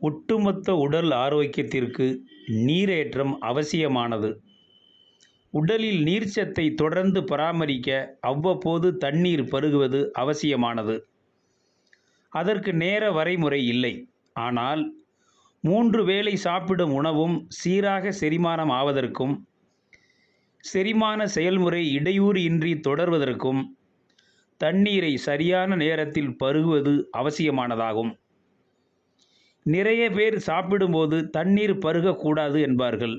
ஒட்டுமொத்த உடல் ஆரோக்கியத்திற்கு நீரேற்றம் அவசியமானது. உடலில் நீர்ச்சத்தை தொடர்ந்து பராமரிக்க அவ்வப்போது தண்ணீர் பருகுவது அவசியமானது. அதற்கு நேர வரைமுறை இல்லை. ஆனால் மூன்று வேளை சாப்பிடும் உணவும் சீராக செரிமானம் ஆவதற்கும் செரிமான செயல்முறை இடையூறு இன்றி தொடர்வதற்கும் தண்ணீரை சரியான நேரத்தில் பருகுவது அவசியமானதாகும். நிறைய பேர் சாப்பிடும்போது தண்ணீர் பருகக்கூடாது என்பார்கள்.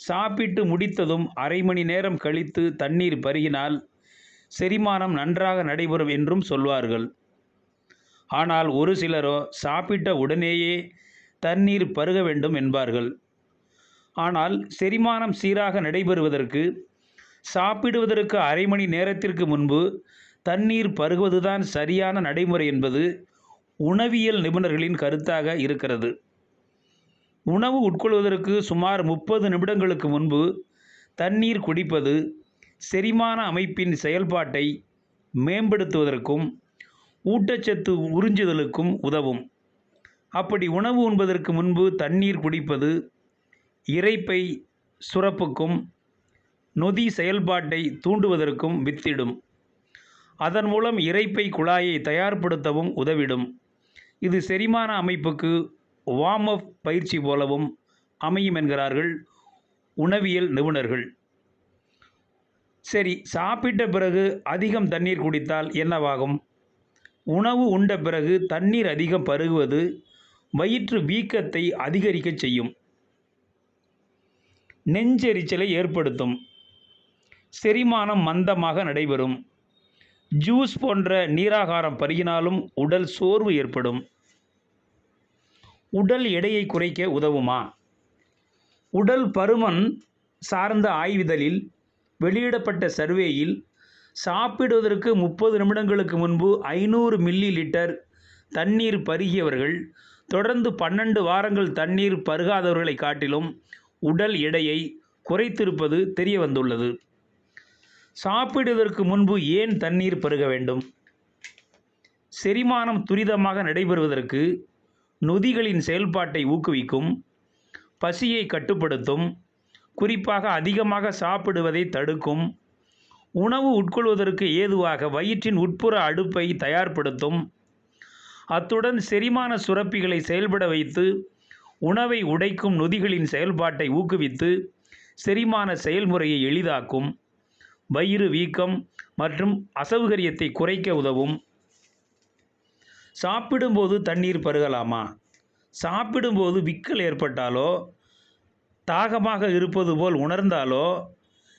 சாப்பிட்டு முடித்ததும் அரை மணி நேரம் கழித்து தண்ணீர் பருகினால் செரிமானம் நன்றாக நடைபெறும் என்றும் சொல்வார்கள். ஆனால் ஒரு சிலரோ சாப்பிட்ட உடனேயே தண்ணீர் பருக வேண்டும் என்பார்கள். ஆனால் செரிமானம் சீராக நடைபெறுவதற்கு சாப்பிடுவதற்கு அரை மணி நேரத்திற்கு முன்பு தண்ணீர் பருகுவதுதான் சரியான நடைமுறை என்பது உணவியல் நிபுணர்களின் கருத்தாக இருக்கிறது. உணவு உட்கொள்வதற்கு சுமார் முப்பது நிமிடங்களுக்கு முன்பு தண்ணீர் குடிப்பது செரிமான அமைப்பின் செயல்பாட்டை மேம்படுத்துவதற்கும் ஊட்டச்சத்து உறிஞ்சுதலுக்கும் உதவும். அப்படி உணவு உண்பதற்கு முன்பு தண்ணீர் குடிப்பது இரைப்பை சுரப்புக்கும் நொதி செயல்பாட்டை தூண்டுவதற்கும் வித்திடும். அதன் மூலம் இறைப்பை குழாயை தயார்படுத்தவும் உதவிடும். இது செரிமான அமைப்புக்கு வார்ம் அப் பயிற்சி போலவும் அமையும் என்கிறார்கள் உணவியல் நிபுணர்கள். சரி சாப்பிட்ட பிறகு அதிகம் தண்ணீர் குடித்தால் என்னவாகும்? உணவு உண்ட பிறகு தண்ணீர் அதிகம் பருகுவது வயிற்று வீக்கத்தை அதிகரிக்கச் செய்யும். நெஞ்செரிச்சலை ஏற்படுத்தும். செரிமானம் மந்தமாக நடைபெறும். ஜூஸ் போன்ற நீராகாரம் பருகினாலும் உடல் சோர்வு ஏற்படும். உடல் எடையை குறைக்க உதவுமா? உடல் பருமன் சார்ந்த ஆய்விதழில் வெளியிடப்பட்ட சர்வேயில் சாப்பிடுவதற்கு முப்பது நிமிடங்களுக்கு முன்பு ஐநூறு மில்லி லிட்டர் தண்ணீர் பருகியவர்கள் தொடர்ந்து பன்னெண்டு வாரங்கள் தண்ணீர் பருகாதவர்களை காட்டிலும் உடல் எடையை குறைத்திருப்பது தெரிய வந்துள்ளது சாப்பிடுவதற்கு முன்பு ஏன் தண்ணீர் பருக வேண்டும்? செரிமானம் துரிதமாக நடைபெறுவதற்கு நொதிகளின் செயல்பாட்டை ஊக்குவிக்கும் பசியை கட்டுப்படுத்தும் குறிப்பாக அதிகமாக சாப்பிடுவதை தடுக்கும் உணவு உட்கொள்வதற்கு ஏதுவாக வயிற்றின் உட்புற அடுப்பை தயார்படுத்தும் அத்துடன் செரிமான சுரப்பிகளை செயல்பட வைத்து உணவை உடைக்கும் நொதிகளின் செயல்பாட்டை ஊக்குவித்து செரிமான செயல்முறையை எளிதாக்கும். வயிறு வீக்கம் மற்றும் அசௌகரியத்தை குறைக்க உதவும். சாப்பிடும்போது தண்ணீர் பருகலாமா? சாப்பிடும்போது விக்கல் ஏற்பட்டாலோ? தாகமாக இருப்பது போல் உணர்ந்தாலோ?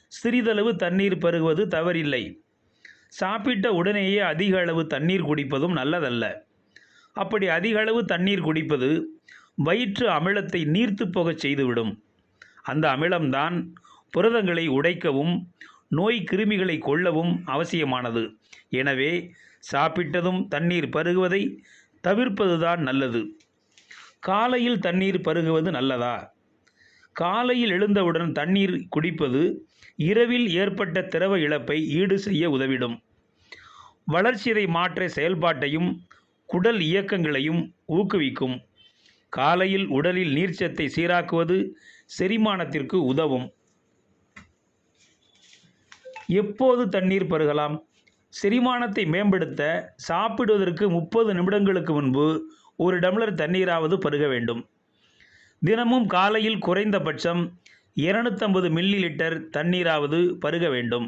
சிறிதளவு தண்ணீர் பருகுவது தவறில்லை. சாப்பிட்ட உடனேயே அதிக அளவு தண்ணீர் குடிப்பதும் நல்லதல்ல. அப்படி அதிக அளவு தண்ணீர் குடிப்பது வயிற்று அமிலத்தை நீர்த்து போகச் செய்துவிடும். அந்த அமிலம்தான் புரதங்களை உடைக்கவும் நோய் கிருமிகளை கொல்லவும் அவசியமானது. எனவே சாப்பிட்டதும் தண்ணீர் பருகுவதை தவிர்ப்பதுதான் நல்லது. காலையில் தண்ணீர் பருகுவது நல்லதா? காலையில் எழுந்தவுடன் தண்ணீர் குடிப்பது இரவில் ஏற்பட்ட திரவ இழப்பை ஈடு செய்ய உதவிடும். வளர்ச்சிதை மாற்ற செயல்பாட்டையும் குடல் இயக்கங்களையும் ஊக்குவிக்கும். காலையில் உடலில் நீர்ச்சத்தை சீராக்குவது செரிமானத்திற்கு உதவும். எப்போது தண்ணீர் பருகலாம்? செரிமானத்தை மேம்படுத்த சாப்பிடுவதற்கு முப்பது நிமிடங்களுக்கு முன்பு ஒரு டம்ளர் தண்ணீராவது பருக வேண்டும். தினமும் காலையில் குறைந்தபட்சம் இருநூத்தம்பது மில்லி லிட்டர் தண்ணீராவது பருக வேண்டும்.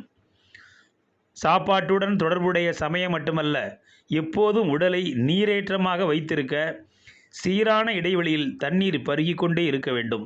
சாப்பாட்டுடன் தொடர்புடைய சமயம் மட்டுமல்ல எப்போதும் உடலை நீரேற்றமாக வைத்திருக்க சீரான இடைவெளியில் தண்ணீர் பருகிக்கொண்டே இருக்க வேண்டும்.